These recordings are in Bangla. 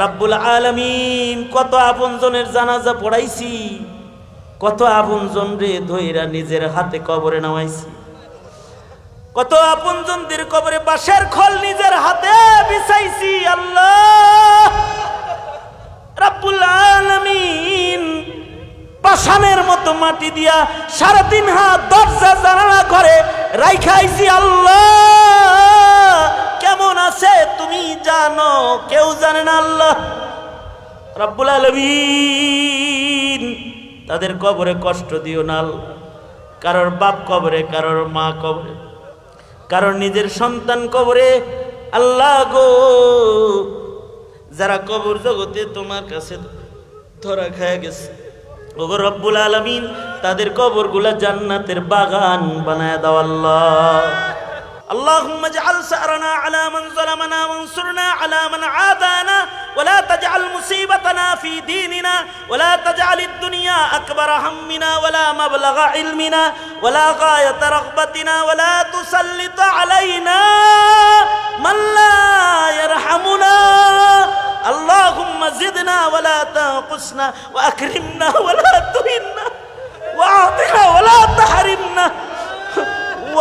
রাব্বুল আলামিন, কত আপনজনের জানাজা পড়াইছি, কত আপনজন রে ধইরা নিজের হাতে কবরে নামাইছি। কত আপনজনদের কবরে বাঁশের খল নিজের হাতে বিছাইছি, আল্লাহ। রাব্বুল আলামিন পাষাণের মতো মাটি দিয়া সাড়ে তিন হাত দরজা জানালা করে রাইখাইছি, আল্লাহ। জানে না আল্লাহ। রাব্বুল আলমিন তাদের কবরে কষ্ট দিও না। কারোর বাপ কবরে, কারোর মা কবরে, কারোর নিজের সন্তান কবরে। আল্লাহ গো, যারা কবর জগতে তোমার কাছে ধরা খায় গেছে, ওগো রব্বুল আলমিন তাদের কবরগুলা জান্নাতের বাগান বানায় দাও আল্লাহ। اللهم اجعل سأرنا على من ظلمنا وانصرنا على من عادانا ولا تجعل مصيبتنا في ديننا ولا تجعل الدنيا أكبر همنا ولا مبلغ علمنا ولا غاية رغبتنا ولا تسلط علينا من لا يرحمنا. اللهم زدنا ولا تنقصنا وأكرمنا ولا تهنا وأعطنا ولا تحرمنا.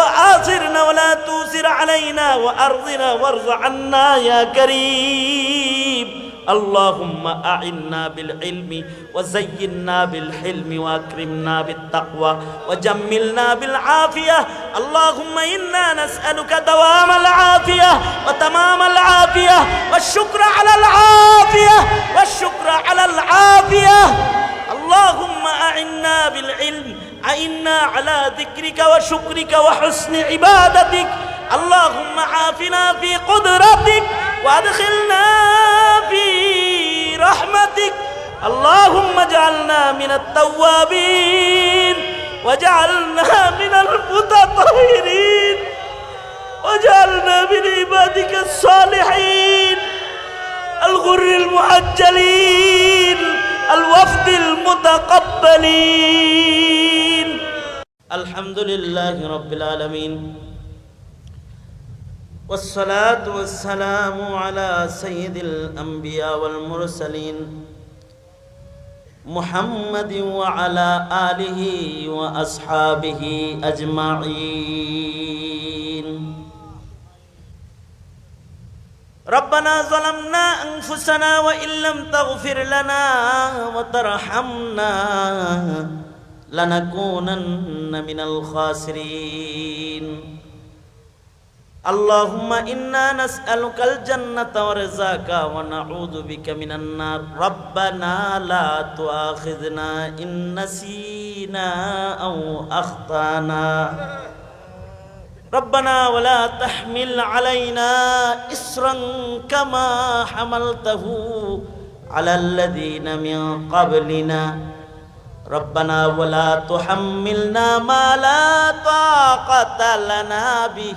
وآثرنا ولا توسر علينا وأرضنا وارض عنا يا كريم. اللهم أعنا بالعلم وزينا بالحلم وأكرمنا بالتقوى وجملنا بالعافية. اللهم إنا نسألك دوام العافية وتمام العافية والشكر على العافية والشكر على العافية. اللهم أعنا بالعلم أعنا على ذكرك وشكرك وحسن عبادتك اللهم عافنا في قدرتك وادخلنا في رحمتك اللهم اجعلنا من التوابين واجعلنا من المتطهرين واجعلنا من عبادك الصالحين الغر المعجلين الوفد المتقبلين الحمد لله رب العالمين والصلاة والسلام على سيد الأنبياء والمرسلين محمد وعلى آله وأصحابه أجمعين ربنا ظلمنا أنفسنا وإن لم تغفر لنا وترحمنا لنكونن من الخاسرين. اللهم إنا نسألك الجنة ورزاك ونعوذ بك من النار. ربنا لا تؤاخذنا إن نسينا أو أخطأنا. ربنا ولا تحمل علينا إسرا كما حملته على الذين من قبلنا. ربنا ولا تحملنا ما لا طاقة لنا به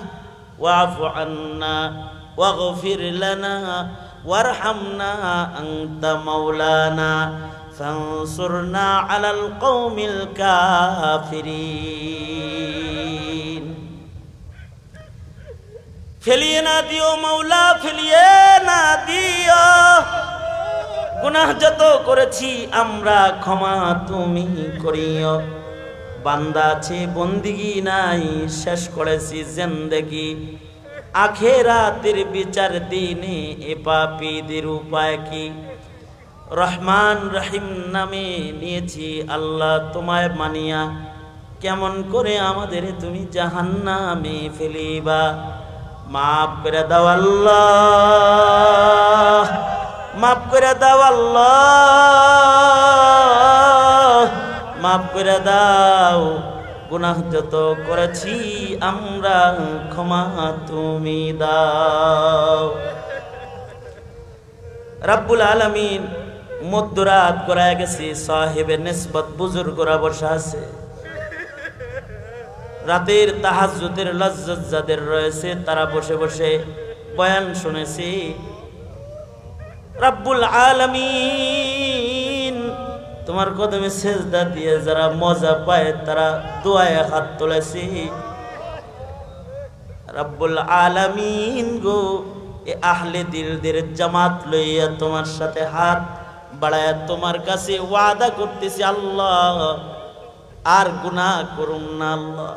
واعف عنا واغفر لنا وارحمنا أنت مولانا فانصرنا على القوم الكافرين ফেলিয়ে না দিও মাওলা ফেলিয়ে না দিও গুনাহ যত করেছি, আমরা ক্ষমা তুমি করিও। বান্দা আছে, বন্দিগি নাই, শেষ করেছি জেন্দেগি। আখেরাতের বিচার দিনে এ পাপীদের উপায় কি? রহমান রহিম নামে নিয়েছি আল্লাহ তোমায় মানিয়া। কেমন করে আমাদের তুমি জাহান্নামে ফেলিবা? মাফ করে দাও আল্লাহ। মাফ করে দাও আল্লাহ। মাফ করে দাও। গুনাহ যত করেছি আমরা, ক্ষমা তুমি দাও। রাব্বুল আলামিন মধ্যরাত করায় গেছি, সাহেবের নিসবত বুজুর্গরা বসা আছে। রাতের তাহাজ্জুদের লজ্জত যাদের রয়েছে, তারা বসে বসে বয়ান শুনেছি। রাব্বুল আলামিন। তোমার কদমে সেজদা দিয়ে যারা মজা পায়, তারা দোয়ায় হাত তুলেছি। রাব্বুল আলামিন গো, এ আহলে দিলদের জামাত লইয়া তোমার সাথে হাত বাড়ায় তোমার কাছে ওয়াদা করতেছি, আল্লাহ, আর গুনাহ করুন না, আল্লাহ।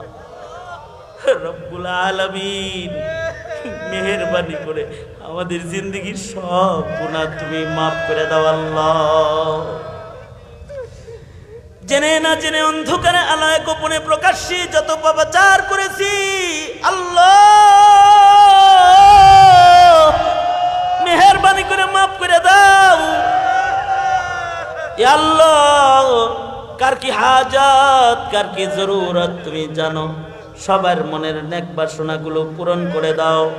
রব্বুল আলামিন। মেহেরবানি করে আমাদের জিন্দগির সব গুনাহ তুমি মাফ করে দাও আল্লাহ। জেনে না জেনে অন্ধকারে আলায় গোপনে প্রকাশ্যে যত পাপাচার করেছি, আল্লাহ! মেহেরবানি করে মাফ করে দাও। আল্লাহ, কার কি হাজাত, কার কি জরুরত তুমি জানো? সবার মনের নেক বাসনাগুলো পূরণ করে দাও।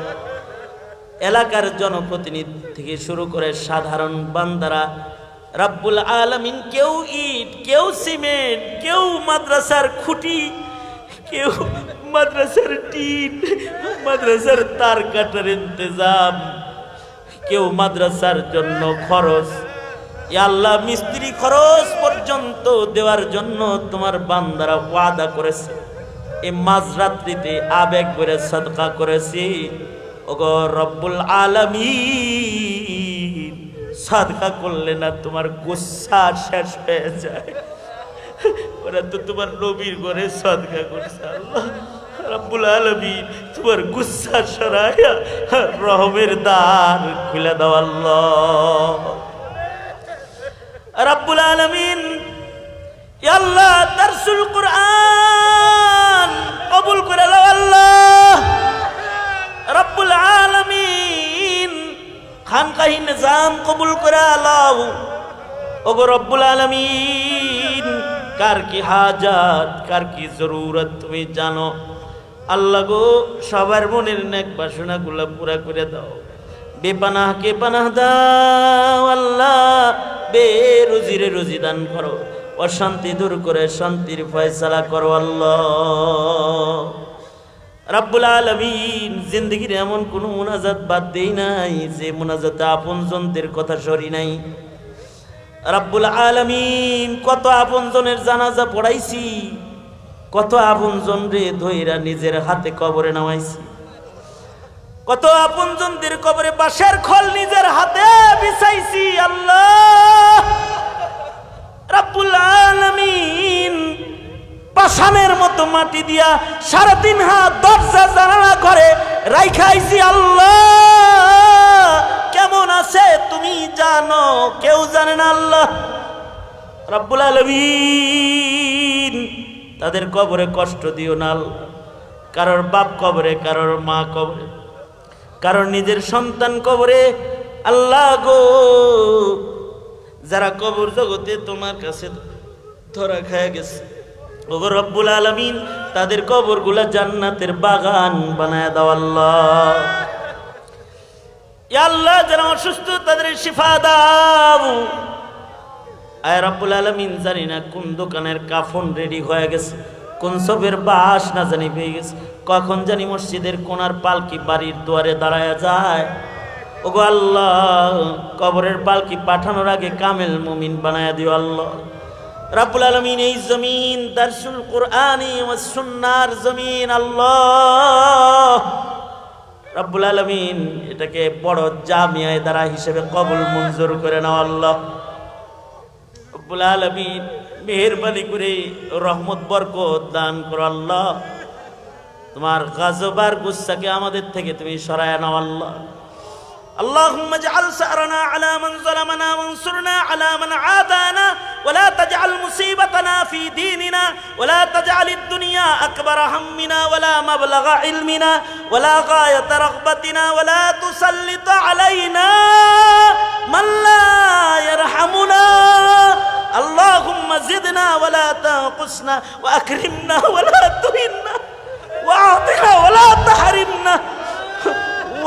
এলাকার জনপ্রতিনিধি থেকে শুরু করে সাধারণ বান্দারা, রাব্বুল আলামিন, কেউ ইট, কেউ সিমেন্ট, কেউ মাদ্রাসার খুঁটি, কেউ মাদ্রাসার টিন, মাদ্রাসার তার কাটার ইন্তজাম, কেউ মাদ্রাসার জন্য খরচ আল্লাহ, মিস্ত্রি খরচ পর্যন্ত দেওয়ার জন্য তোমার বান্দারা ওয়াদা করেছে। এই মাঝরাত্রিতে আবেগ করে সদকা করেছি। ওগো রব্বুল আলামিন সাদকা করলে না তোমার গুসা শেষ হয়ে যায়। ওরা তো তোমার নবীর ঘরে সাদকা করছে, আল্লাহ। রব্বুল আলামিন, তোমার গুসা সরাইয়া রহমের দ্বার খুলে দাও রব্বুল আলমিন আল্লাহ, দারসুল কুরআন কবুল করে দাও আল্লাহ। খানকাহি নিজাম কবুল করে আলাও। ওগো রব্বুল আলামিন, কার কি হাজাত, কার কি জরুরত তুমি জানো? আল্লাহ গো, সবার মনের নেক বাসনাগুলো পুরা করে দাও। বেপানাহকে পানাহ দাও আল্লাহ বে রুজিরে রুজি দান করো। অশান্তি দূর করে শান্তির ফয়সালা করো আল্লাহ। রাব্বুল আলমিন, জিন্দগির এমন কোনো মোনাজাত বাদ দেই নাই যে মোনাজাতে আপনজনদের কথা সরি নাই। রাব্বুল আলমিন, কত আপনজনের জানাজা পড়াইছি, কত আপনজন রে ধইরা নিজের হাতে কবরে নামাইছি। কত আপন আপনজনদের কবরে বাঁশের খল নিজের হাতে বিছাইছি, আল্লাহ! মতো মাটি দিয়া সাড়ে তিন হাত দরজা জানালা করে রাইখাইছি, আল্লাহ, কেমন আছে তুমি জানো? কেউ জানে না আল্লাহ? রাব্বুল আলামিন তাদের কবরে কষ্ট দিও না কারোর বাপ কবরে, কারোর মা কবরে, কারোর নিজের সন্তান কবরে। আল্লাহ গো, যারা কবর জগতে তোমার কাছে ধরা খায় গেছে ওগো রব্বুল আলমিন, তাদের কবরগুলা জান্নাতের বাগান বানায় দাও আল্লাহ। আল্লাহ, যারা অসুস্থ তাদের শিফা দাও। আয় রব্বুল আলমিন, জানি না কোন দোকানের কাফন রেডি হয়ে গেছে, কোন সবের বাস না জানি পেয়ে গেছে, কখন জানি মসজিদের কোনার পালকি বাড়ির দুয়ারে দাঁড়ায় যায়। ওগো আল্লাহ, কবরের পালকি পাঠানোর আগে কামেল মুমিন বানায় দিও আল্লাহ। রাব্বুল আলমিন এই জমিন, দারসুল কোরআনি সুন্নার জমিন, আল্লাহ। রাব্বুল আলমিন এটাকে বড় জামিয়ায় দ্বারা হিসেবে কবুল মঞ্জুর করে নাও, আল্লাহ। রব্বুল আলমিন মেহরবানি করে রহমত, বরকত দান করো, আল্লাহ। তোমার গাজবার গুসাকে আমাদের থেকে তুমি সরায় নাও, আল্লাহ। اللهم اجعل سأرنا على من ظلمنا وانصرنا على من عادانا ولا تجعل مصيبتنا في ديننا ولا تجعل الدنيا أكبر همنا ولا مبلغ علمنا ولا غاية رغبتنا ولا تسلط علينا من لا يرحمنا. اللهم زدنا ولا تنقصنا وأكرمنا ولا تهنا وأعطنا ولا تحرمنا.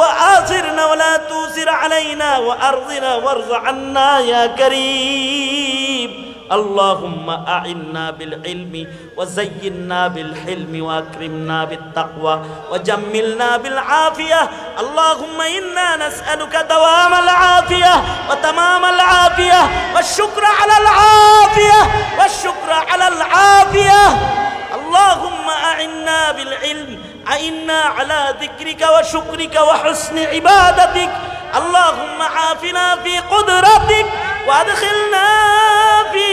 وآثرنا ولا توسر علينا وأرضنا وارض عنا يا كريم. اللهم أعنا بالعلم وزينا بالحلم وأكرمنا بالتقوى وجملنا بالعافية. اللهم إنا نسألك دوام العافية وتمام العافية والشكر على العافية والشكر على العافية. اللهم أعنا بالعلم أئنا على ذكرك وشكرك وحسن عبادتك اللهم عافنا في قدرتك وادخلنا في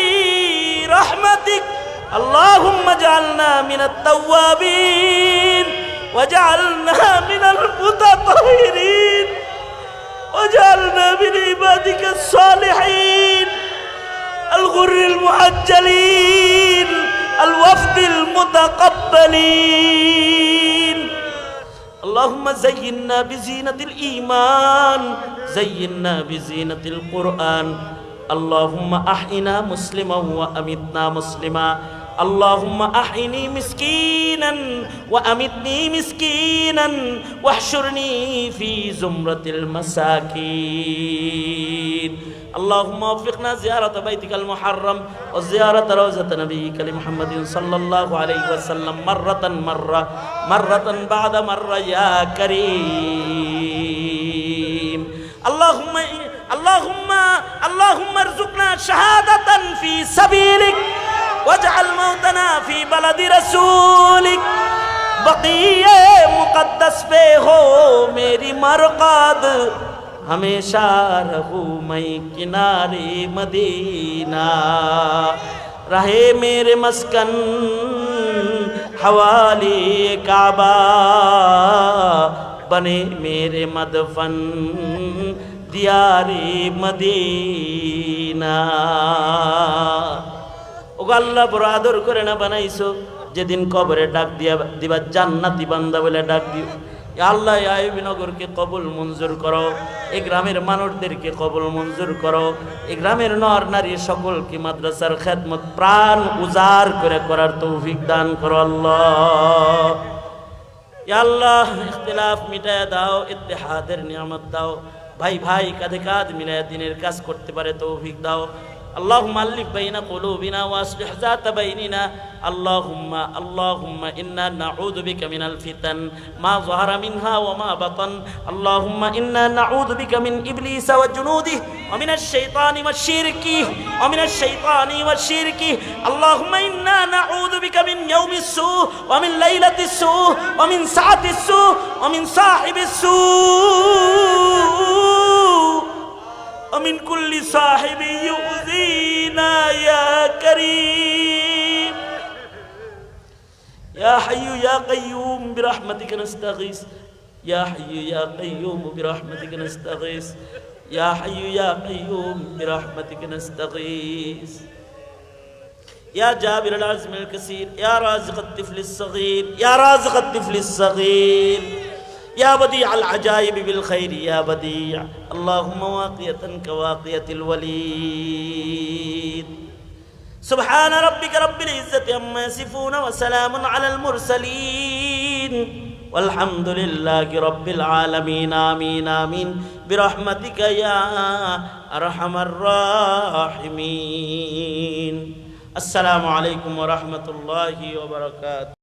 رحمتك اللهم اجعلنا من التوابين وجعلنا من المتطهرين وجعلنا من عبادك الصالحين الغر المعجلين الوفد المتقبلين اللهم زينا بزينة الإيمان زينا بزينة القرآن. اللهم أحينا مسلما وأمتنا مسلما. اللهم أحيني مسكينا وأمتني مسكينا. واحشرني في زمرة المساكين. اللهم وفقنا زيارة بيتك المحرم وزيارة روزة نبيك لمحمد صلى الله عليه وسلم مرة مرة مرة بعد مرة يا كريم. اللهم اللهم اللهم ارزقنا شهادة في سبيلك واجعل موتنا في بلد رسولك. بقیے مقدس پہ ہو میری مرقد. हमेशा रहू मैं किनारे मदीना। रहे मेरे मस्कन, हवाले काबा। बने मेरे मदफन দিয়ারে মদিনা ওগো আল্লাহ, বড় আদর করে না বানাইছো? যেদিন কবরে ডাক দিয়া দিবা, জান্নাতি বান্দা বলে ডাক দিও। আল্লাহ আয়ুবিনগরকে কবুল মঞ্জুর করো। এই গ্রামের মানুষদেরকে কবুল মঞ্জুর করো। এই গ্রামের নর নারী সকলকে মাদ্রাসার খেদমত প্রাণ উজাড় করে করার তৌফিক দান করো আল্লাহ। আল্লাহ, ইখতিলাফ মিটায় দাও, ইত্তেহাদের নিয়ামত দাও। ভাই ভাই, কাঁধে কাঁধ মিলায় দিনের কাজ করতে পারে তৌফিক দাও। اللهم ألف بين قلوبنا وأصلح ذات بيننا اللهم اللهم إنا نعوذ بك من الفتن ما ظهر منها وما بطن اللهم إنا نعوذ بك من إبليس وجنوده ومن الشيطان والشرك ومن الشيطان والشرك اللهم إنا نعوذ بك من يوم السوء ومن ليلة السوء ومن ساعة السوء ومن صاحب السوء ومن كل صاحب يؤذينا يا كريم. يا حي يا قيوم برحمتك نستغيث. يا حي يا قيوم برحمتك نستغيث. يا حي يا قيوم برحمتك نستغيث. يا جابر العزم الكثير. يا رازق الطفل الصغير. يا رازق الطفل الصغير. يا بديع العجائب بالخير يا بديع اللهم واقية كواقية الوليد سبحان ربك رب العزة عما يصفون وسلام على المرسلين والحمد لله رب العالمين آمين آمين برحمتك يا أرحم الراحمين السلام عليكم ورحمة الله وبركاته